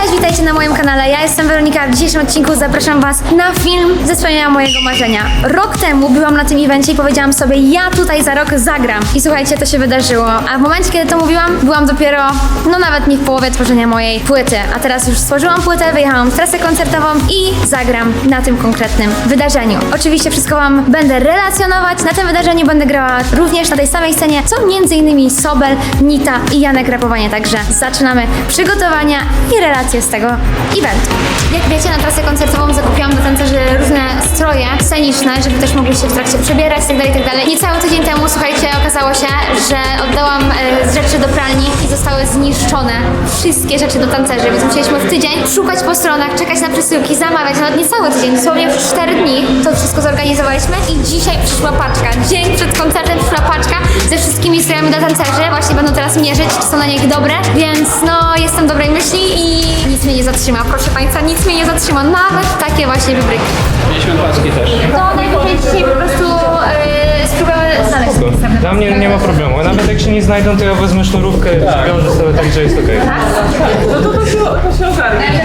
Cześć, witajcie na moim kanale. Ja jestem Weronika. W dzisiejszym odcinku zapraszam Was na film ze spełnienia mojego marzenia. Rok temu byłam na tym evencie i powiedziałam sobie, ja tutaj za rok zagram. I słuchajcie, to się wydarzyło. A w momencie, kiedy to mówiłam, byłam dopiero, no nawet nie w połowie tworzenia mojej płyty. A teraz już stworzyłam płytę, wyjechałam w trasę koncertową i zagram na tym konkretnym wydarzeniu. Oczywiście wszystko Wam będę relacjonować. Na tym wydarzeniu będę grała również na tej samej scenie, co m.in. Sobel, Nita i Janek Rapowanie. Także zaczynamy przygotowania i relacje z tego eventu. Jak wiecie, na trasę koncertową zakupiłam do tancerzy różne stroje sceniczne, żeby też mogli się w trakcie przebierać itd. itd. Niecały tydzień temu, słuchajcie, okazało się, że oddałam e, rzeczy do pralni i zostały zniszczone wszystkie rzeczy do tancerzy, więc musieliśmy w tydzień szukać po stronach, czekać na przesyłki, zamawiać, nawet niecały tydzień, dosłownie już 4 dni to wszystko zorganizowaliśmy i dzisiaj przyszła paczka. Dzień przed koncertem przyszła paczka ze wszystkimi strojami do tancerzy, właśnie będą teraz mierzyć, czy są na nich dobre, więc no jestem dobrej myśli i nic mnie nie zatrzyma, proszę Państwa, nic mnie nie zatrzyma, nawet takie właśnie wybryki. Mieliśmy paczki też. To najwyżej dzisiaj po prostu yy, spróbujemy znaleźć. Dla mnie nie ma problemu. Nawet jak się nie znajdą, to ja wezmę sznurówkę i przywiążę sobie tak, że jest okej. No to to się, to się ogarnie.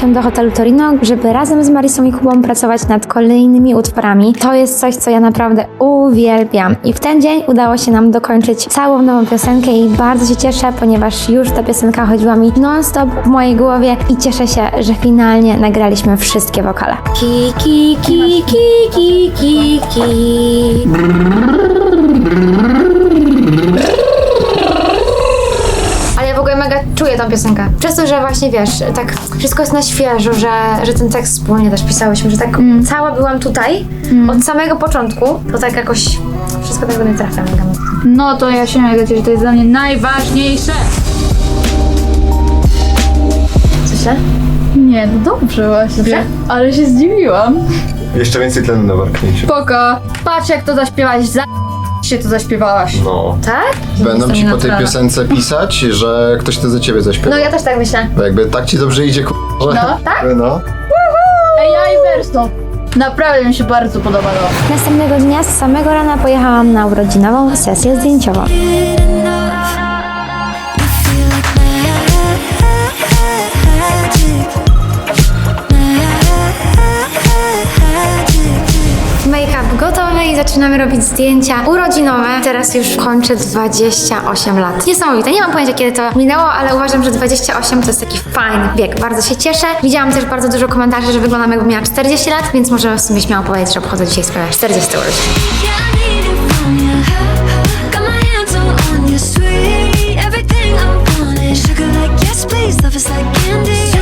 Się do hotelu Torino, żeby razem z Marisą i Kubą pracować nad kolejnymi utworami. To jest coś, co ja naprawdę uwielbiam. I w ten dzień udało się nam dokończyć całą nową piosenkę i bardzo się cieszę, ponieważ już ta piosenka chodziła mi non-stop w mojej głowie i cieszę się, że finalnie nagraliśmy wszystkie wokale. Ki, ki, ki, ki, ki, ki, ki. Ale ja w ogóle mega czuję tą piosenkę. Przez to, że właśnie wiesz, tak wszystko jest na świeżo, że, że ten tekst wspólnie też pisałyśmy, że tak cała byłam tutaj od samego początku, to tak jakoś wszystko tak do mnie trafia mega mocno. No to ja się mega cieszę, to jest dla mnie najważniejsze. Co się? Nie, no dobrze właśnie, ale się zdziwiłam. Jeszcze więcej tlenu na warknięciu. Spoko, patrz jak to zaśpiewałaś, za się to zaśpiewałaś. No. Tak? Będą ci po tej naturalna. piosence pisać, że ktoś to za ciebie zaśpiewa. No ja też tak myślę. Bo jakby tak ci dobrze idzie, k***, że... No, tak? No. Ej, ja i Verso. Naprawdę mi się bardzo podobało. Następnego dnia z samego rana pojechałam na urodzinową sesję zdjęciową. Zaczynamy robić zdjęcia urodzinowe. Teraz już kończę 28 lat. Niesamowite. Nie mam pojęcia kiedy to minęło, ale uważam, że 28 to jest taki fajny wiek. Bardzo się cieszę. Widziałam też bardzo dużo komentarzy, że wyglądam jakbym miała 40 lat, więc możemy w sumie śmiało powiedzieć, że obchodzę dzisiaj swoje 40 urodziny. Love is like candy.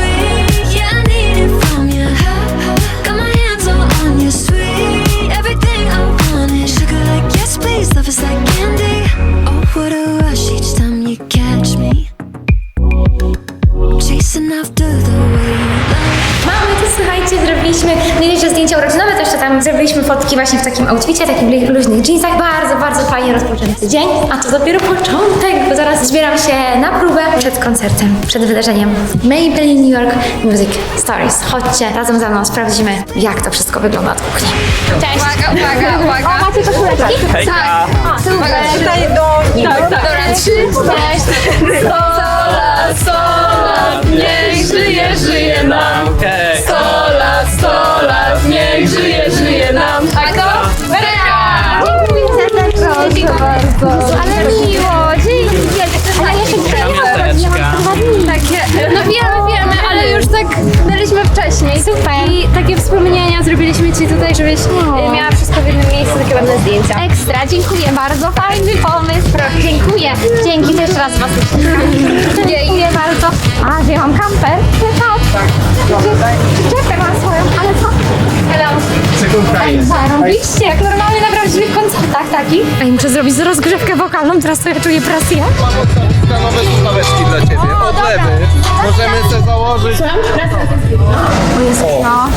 Dość, że zdjęcia urodzinowe, to jeszcze tam zrobiliśmy fotki właśnie w takim outficie, takich lu- luźnych jeansach. Bardzo, bardzo fajnie rozpoczęty dzień, a to dopiero początek, bo zaraz zbieram się na próbę przed koncertem, przed wydarzeniem Maybelline New York Music Stories. Chodźcie, razem ze mną sprawdzimy, jak to wszystko wygląda od kuchni. Cześć! Uwaga, uwaga, uwaga! O, macie koszuleczki? Tak! A, super! Tutaj do... Tak, tak. Dobra, trzy, cześć! Sola, sola, niech żyje, żyje nam. Zrobiliśmy Ci tutaj, żebyś y, miała wszystko w jednym miejscu, takie ładne zdjęcia. Ekstra, dziękuję bardzo. Fajny pomysł. Proszę, dziękuję. Dzięki też raz was. Dziękuję bardzo. A, że ja mam kamper? Tak. Czepkę mam swoją, ale co? Hello. Zarobiście, normalnie na prawdziwych takich. A i muszę zrobić rozgrzewkę wokalną, teraz to ja czuję presję. Nowe słuchaweczki dla ciebie. Odlewy. Możemy sobie założyć. O Jezu, no.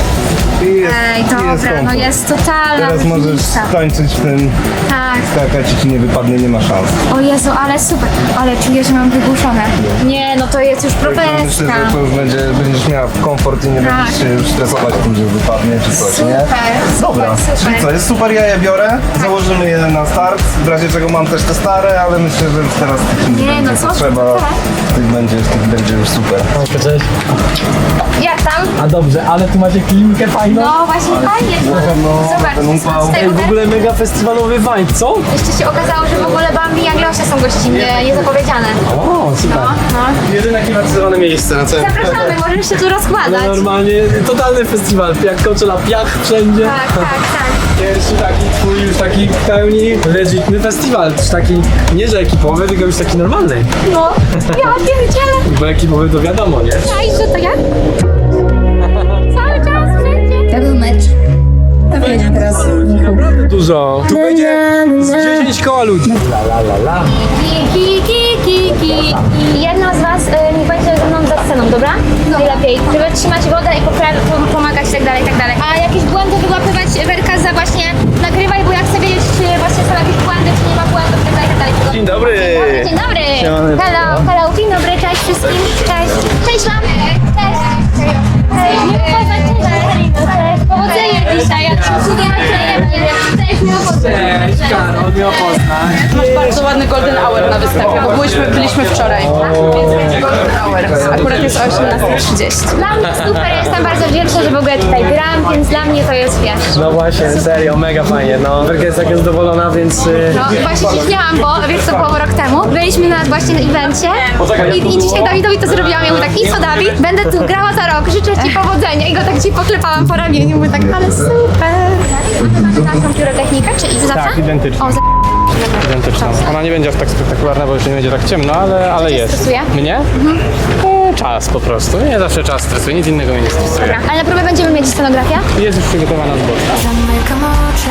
jest dobra, no komfort. jest totalna Teraz możesz różnica. tańczyć w tym, Tak. skakać i ci nie wypadnie, nie ma szans. O Jezu, ale super. Ale czuję, że mam wygłuszone. Nie, no to jest już Myślę, profeska. że to już będzie, będziesz miała komfort i nie Tak. będziesz się już stresować tym, że wypadnie czy coś, nie? Super, Dobra, super, czyli co, jest super, ja je biorę, założymy je na start, w razie czego mam też te stare, ale myślę, że już teraz tych nie, Nie, no będzie co ty, potrzeba, tak. tych będzie, tych będzie już super. Cześć. Jak tam? A dobrze, ale tu macie klinika fajną. No właśnie fajnie. no, Zobacz, ten upał. Ej, w ogóle mega festiwalowy vibe, co? Jeszcze się okazało, że w ogóle Bambi i Aglosia są gościnnie niezapowiedziane. O, super. No, no. Jedyne klimatyzowane miejsce na całym Zapraszamy, możesz się tu rozkładać. Normalnie totalny festiwal, jak kocze na piach wszędzie. Tak, tak, tak. Pierwszy taki twój już taki w pełni legitny festiwal. Już taki nie że ekipowy, tylko już taki normalny. No, ja pierdzielę. Bo ekipowy to wiadomo, nie? A i że to ja? Cały czas wszędzie. To był mecz. To będzie teraz. Naprawdę dużo. Tu będzie z 10 koła ludzi. La la la la. Ki, ki, ki, ki. I jedna z was y, niech będzie mną dobra? Najlepiej, żeby trzymać wodę i popra- pomagać i tak dalej, i tak dalej. A jakieś błędy wyłapywać Werka za właśnie nagrywaj, bo ja chcę wiedzieć, czy właśnie są jakieś błędy, czy nie ma błędów i tak dalej, i tak dalej. Dzień dobry. Dzień dobry. Hello, hello, dzień dobry, cześć wszystkim. Cześć. Cześć mamy. Cześć. Hej, nie poznać, cześć. Cześć. Powodzenia dzisiaj, jak się cudownie klejemy. Cześć, Karol, miło poznać. Masz bardzo ładny golden hour na występie, bo byliśmy, byliśmy wczoraj. Więc będzie golden hour. Akurat jest o 18.30. Dla mnie super, jestem bardzo wdzięczna, że w ogóle tutaj gram, więc dla mnie to jest wiesz. No właśnie, serio, mega fajnie. No, Werka jest tak jest zadowolona, więc... y, No właśnie się śmiałam, bo wiesz co było rok temu? Byliśmy na właśnie na evencie i, i dzisiaj Dawidowi to zrobiłam. Ja mówię tak, i co Dawid? Będę tu grała za rok, życzę Ci powodzenia. I go tak ci poklepałam po ramieniu, mówię tak, ale super. Mamy naszą pirotechnikę, czy i zawsze? Tak, identycznie. O, za... Identyczna. Ona nie będzie aż tak spektakularna, bo już nie będzie tak ciemno, ale, ale jest. stresuje? Mnie? E, czas po prostu. Nie zawsze czas stresuje, nic innego mnie nie stresuje. Ale na próbę będziemy mieć scenografię? Jest już przygotowana zboczna. Zamykam oczy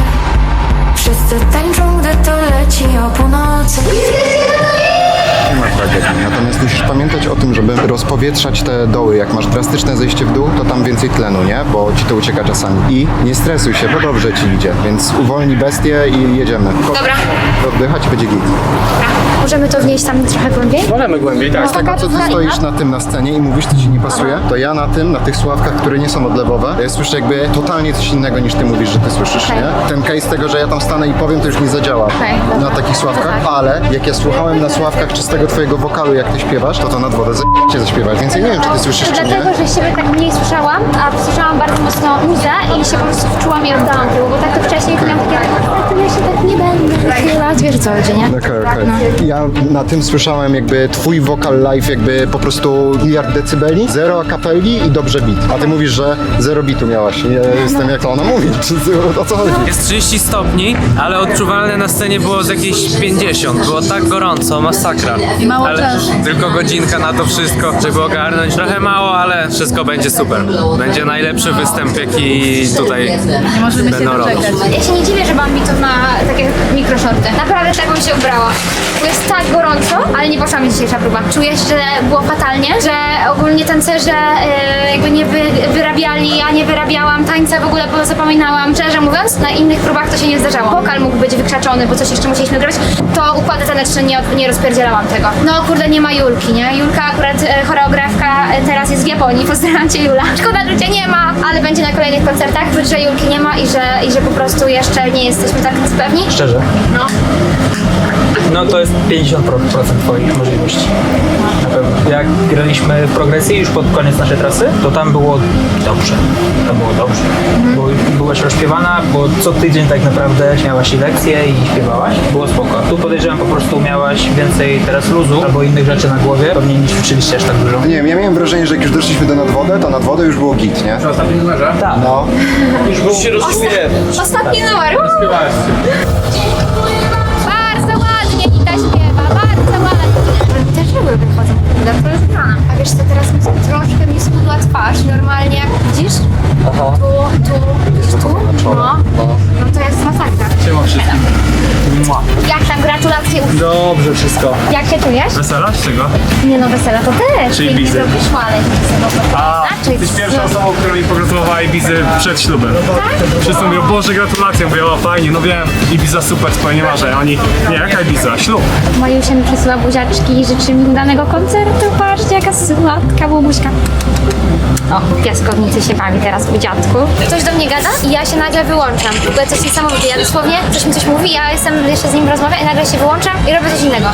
Wszyscy tańczą, gdy to leci o północy Nie ma tragedii. Natomiast musisz pamiętać o tym, żeby rozpowietrzać te doły. Jak masz drastyczne zejście w dół, to tam więcej tlenu, nie? Bo ci to ucieka czasami. I nie stresuj się, bo dobrze ci idzie. Więc uwolnij bestię i jedziemy. Dobra. Oddychać będzie git. Możemy to wnieść tam trochę głębiej? Możemy głębiej, tak. Z tego, co ty stoisz na tym na scenie i mówisz, co ci nie pasuje, to ja na tym, na tych sławkach, które nie są odlewowe, ja słyszę jakby totalnie coś innego niż ty mówisz, że ty słyszysz, Okej. nie? Ten case tego, że ja tam stanę i powiem, to już nie zadziała Okej, na takich sławkach, No tak. ale jak ja słuchałem na sławkach czystego twojego wokalu, jak ty śpiewasz, to to nad wodę cię zaśpiewać, więc ja nie wiem, czy ty słyszysz, czy nie. Dlatego, że siebie tak mniej słyszałam, a słyszałam bardzo mocno muzę i się po prostu wczułam i oddałam tyłu, bo tak to wcześniej miałam takie, "A to ja się tak nie będę wychyłać, wiesz co chodzi, nie? Okej, Tak, okej. no. Ja na tym słyszałem jakby twój wokal live jakby po prostu miliard decybeli, zero akapeli i dobrze beat. A ty mówisz, że zero beatu miałaś. Ja jestem jak to ona mówi, czy o co chodzi? Jest 30 stopni, ale odczuwalne na scenie było z jakieś 50. Było tak gorąco, masakra. Mało ale czasu. tylko godzinka na to wszystko, żeby ogarnąć. Trochę mało, ale wszystko będzie super. Będzie najlepszy występ, jaki tutaj Nie możemy się będą robić. doczekać. Ja się nie dziwię, że Bambi to ma takie mikroshorty. Naprawdę tak bym się ubrała. Bo jest tak gorąco, ale nie poszła mi dzisiejsza próba. Czuję, że było fatalnie, że ogólnie tancerze e, jakby nie wy, wyrabiali, ja nie wyrabiałam tańca, w ogóle zapominałam. Szczerze mówiąc, na innych próbach to się nie zdarzało. Wokal mógł być wykrzaczony, bo coś jeszcze musieliśmy grać. To układy taneczne nie, nie rozpierdzielałam tego. No kurde, nie ma Julki, nie? Julka akurat e, choreografka e, teraz jest w Japonii. Pozdrawiam cię Jula. Szkoda, że cię nie ma, ale będzie na kolejnych koncertach, że Julki nie ma i że, i że po prostu jeszcze nie jesteśmy tak pewni. Szczerze? No. No to jest 50% Twoich możliwości. Na pewno. Jak graliśmy w progresji już pod koniec naszej trasy, to tam było dobrze. To było dobrze. Bo byłaś rozśpiewana, bo co tydzień tak naprawdę miałaś i lekcje i śpiewałaś. Było spoko. Tu podejrzewam po prostu miałaś więcej teraz luzu albo innych rzeczy na głowie, pewnie nie ćwiczyliście aż tak dużo. Nie wiem, ja miałem wrażenie, że jak już doszliśmy do nadwody, to nad wodę już było git, nie? Ostatni numerze? Tak. No. Już było się. Ostatni numer. Bardzo ładnie Nita śpiewa, bardzo ładnie. Te żyły wychodzą, wiesz co, teraz troszkę mi schudła twarz. Normalnie jak widzisz, tu, tu, widzisz tu? No, no to jest masakra. Siema wszystkim. Jak tam gratulacje Dobrze. wszystko. Jak się czujesz? Wesela? Z czego? Nie no, wesela to też. Czyli Ty nie bizy. zrobisz szmalej. A, Znaczy, jesteś pierwszą osobą, która mi pogratulowała Ibizy przed ślubem. Wszyscy mówią, Boże, gratulacje. Mówię, o fajnie, no wiem, Ibiza super, marzeń. A Oni, nie, jaka Ibiza? Ślub. Majusia mi przysyła buziaczki i życzy mi udanego koncertu. Patrzcie, jaka bubuśka. O, piaskownicy się bawi teraz w dziadku. Ktoś do mnie gada i ja się nagle wyłączam. W ogóle coś niesamowite. Ja dosłownie coś mi coś mówi, ja jestem jeszcze z nim rozmawiam i nagle się wyłączam i robię coś innego.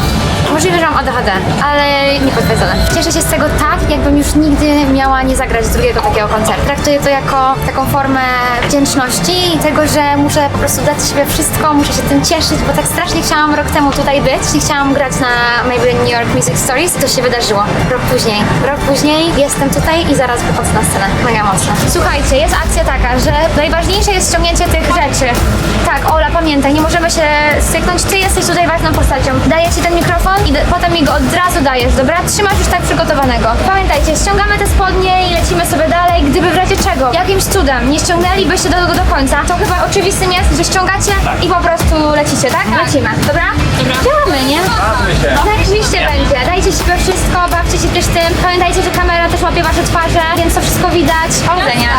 Możliwe, że mam ADHD, ale nie potwierdzone. Cieszę się z tego tak, jakbym już nigdy miała nie zagrać drugiego takiego koncertu. Traktuję to jako taką formę wdzięczności i tego, że muszę po prostu dać siebie wszystko, muszę się tym cieszyć, bo tak strasznie chciałam rok temu tutaj być i chciałam grać na maybe New York Music Stories. To się wydarzyło. Rok później. Rok później jestem tutaj i zaraz wychodzę na scenę. Mega mocno. Słuchajcie, jest akcja taka, że najważniejsze jest ściągnięcie tych rzeczy. Tak, Ola, pamiętaj, nie możemy się styknąć. Ty jesteś tutaj ważną postacią. Daję ci ten mikrofon i potem mi go od razu dajesz, dobra? Trzymasz już tak przygotowanego. Pamiętajcie, ściągamy te spodnie i lecimy sobie dalej, gdyby w razie czego, jakimś cudem nie ściągnęlibyście do tego do końca, to chyba oczywistym jest, że ściągacie i po prostu lecicie, tak? Lecimy, dobra? Działamy, nie? No tak, oczywiście będzie. Dajcie siebie wszystko, bawcie się też tym. Pamiętajcie, że kamera też łapie wasze twarze, więc to wszystko widać. Powodzenia.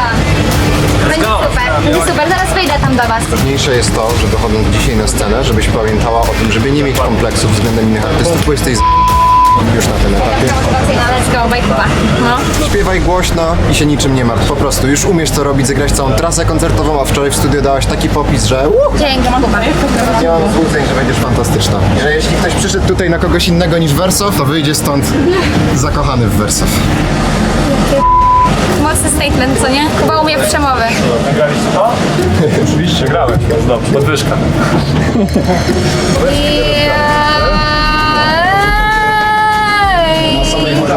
Będzie super, będzie super. Zaraz wejdę tam do was. Ważniejsze jest to, że dochodząc dzisiaj na scenę, żebyś pamiętała o tym, żeby nie mieć kompleksów względem innych artystów, bo jesteś z... już na tym etapie. Motywacyjna, let's go, bajkuba. No. Śpiewaj głośno i się niczym nie martw. Po prostu już umiesz co robić, zagrać całą trasę koncertową, a wczoraj w studio dałaś taki popis, że uh, Dzięki, Kuba. nie mam złudzeń, że będziesz fantastyczna. Że jeśli ktoś przyszedł tutaj na kogoś innego niż Wersow, to wyjdzie stąd zakochany w Wersow. Mocny statement, co nie? Kuba umie w przemowy. Nagraliście to? Oczywiście, grałem. Dobrze. Podwyżka.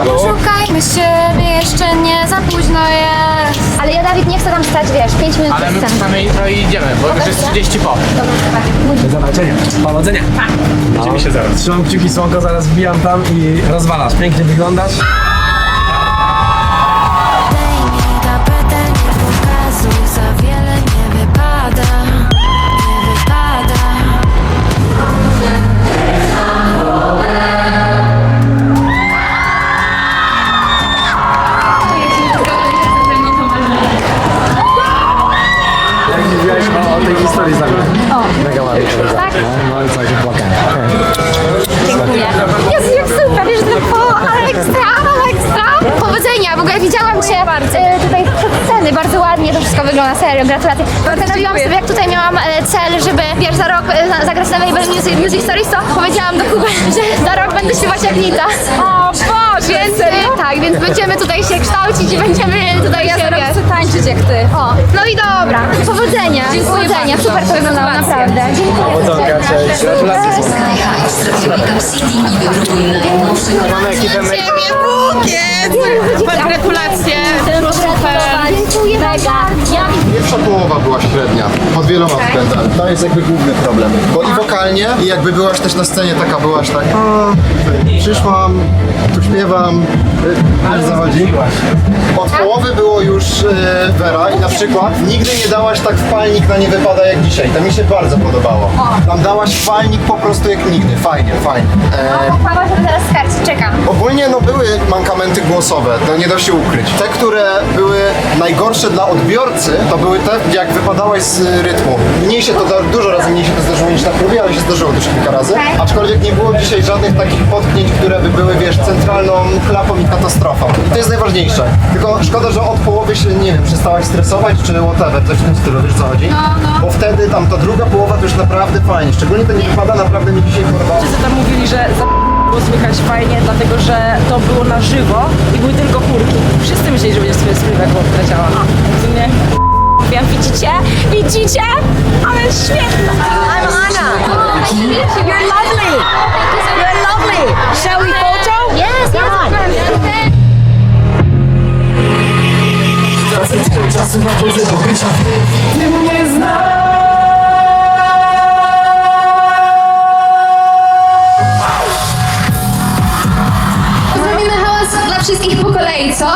Szukajmy siebie, jeszcze nie za późno jest. Ale ja, Dawid, nie chcę tam stać, wiesz, 5 minut Ale my przed sceną. wstamy jutro i idziemy, bo już jest 30 po. Do zobaczenia. Powodzenia. Widzimy się zaraz. Trzymam kciuki, słonko, zaraz wbijam tam i rozwalasz. Pięknie wyglądasz. Bardzo ładnie to wszystko wygląda, serio, gratulacje. Zastanowiłam sobie, jak tutaj miałam e, cel, żeby, wiesz, za rok e, za- zagrać na Mabel Music, Music Stories, to powiedziałam do Kuby, że za rok będę śpiewać jak Nita. O Boże, więc, e, tak, więc będziemy tutaj się kształcić i będziemy tutaj ja się Chcę tańczyć jak ty. O, no i dobra, powodzenia, powodzenia, super to wyglądało, naprawdę. Dziękuję. Powodzonka, cześć. Gratulacje. Mamy ekipę make Gratulacje. Dziękuję mega. Ja Pierwsza połowa była średnia, pod wieloma względami. To jest jakby główny problem. Bo i wokalnie, i jakby byłaś też na scenie, taka byłaś tak o, przyszłam, tu śpiewam, wiesz, zachodzi. Od połowy było już y, Vera i na przykład nigdy nie dałaś tak w palnik na nie wypada jak dzisiaj. To mi się bardzo podobało. Tam dałaś w palnik po prostu jak nigdy. Fajnie, fajnie. E, Uchwała, żeby teraz skarcić, czekam. Ogólnie no były mankamenty głosowe, to nie da się ukryć. Te, które były najgorsze dla odbiorcy, to były te, gdzie jak wypadałaś z rytmu. Mniej się to, dużo razy mniej się to zdarzyło niż na próbie, ale się zdarzyło też kilka razy. Aczkolwiek nie było dzisiaj żadnych takich potknięć, które by były, wiesz, centralną klapą i katastrofą. I to jest najważniejsze. Tylko szkoda, że od połowy się, nie wiem, przestałaś stresować, czy whatever, coś w tym stylu, wiesz co chodzi? Bo wtedy tam ta druga połowa to już naprawdę fajnie. Szczególnie to nie wypada, naprawdę mi dzisiaj podobało. Wszyscy tam mówili, że za było słychać fajnie, dlatego że to było na żywo i były tylko chórki. Wszyscy myśleli, że będzie sobie spływa, jak leciała. W sumie Wiem, widzicie? Widzicie? Ale świetna! I'm Anna! You're lovely! You're lovely! Shall we photo? Yes, yes, Zrobimy hałas dla wszystkich po kolei, co?